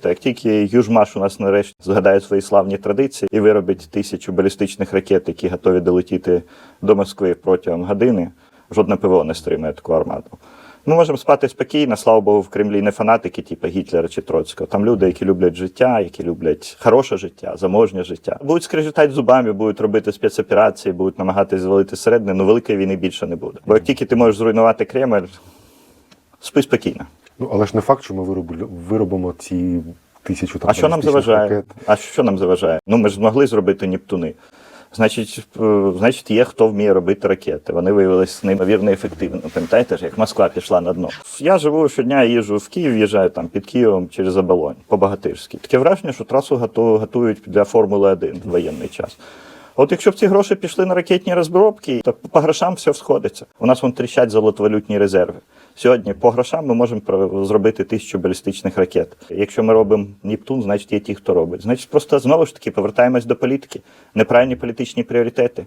Та як тільки Южмаш у нас нарешті згадає свої славні традиції і виробить тисячу балістичних ракет, які готові долетіти до Москви протягом години, жодне ПВО не стримає таку армаду. Ми можемо спати спокійно, слава Богу, в Кремлі не фанатики, типу Гітлера чи Троцького. Там люди, які люблять життя, які люблять хороше життя, заможнє життя. Будуть скрежетати зубами, будуть робити спецоперації, будуть намагатися звалити середини, але великої війни більше не буде. Бо як тільки ти можеш зруйнувати Кремль, спи спокійно. Ну але ж не факт, що ми виробля- виробимо ці тисячу там А що нам заважає? ракет. А що нам заважає? Ну ми ж змогли зробити Нептуни. Значить, е, значить, є хто вміє робити ракети. Вони виявилися неймовірно ефективно. Пам'ятаєте ж, як Москва пішла на дно. Я живу щодня, їжджу в Київ, їжджаю там під Києвом через Оболонь, по Багатирській. Таке враження, що трасу готують для Формули 1 в воєнний час. От якщо б ці гроші пішли на ракетні розробки, то по грошам все сходиться. У нас вон тріщать золотовалютні резерви. Сьогодні по грошам ми можемо зробити тисячу балістичних ракет. Якщо ми робимо Нептун, значить є ті, хто робить. Значить, просто знову ж таки повертаємось до політики. Неправильні політичні пріоритети.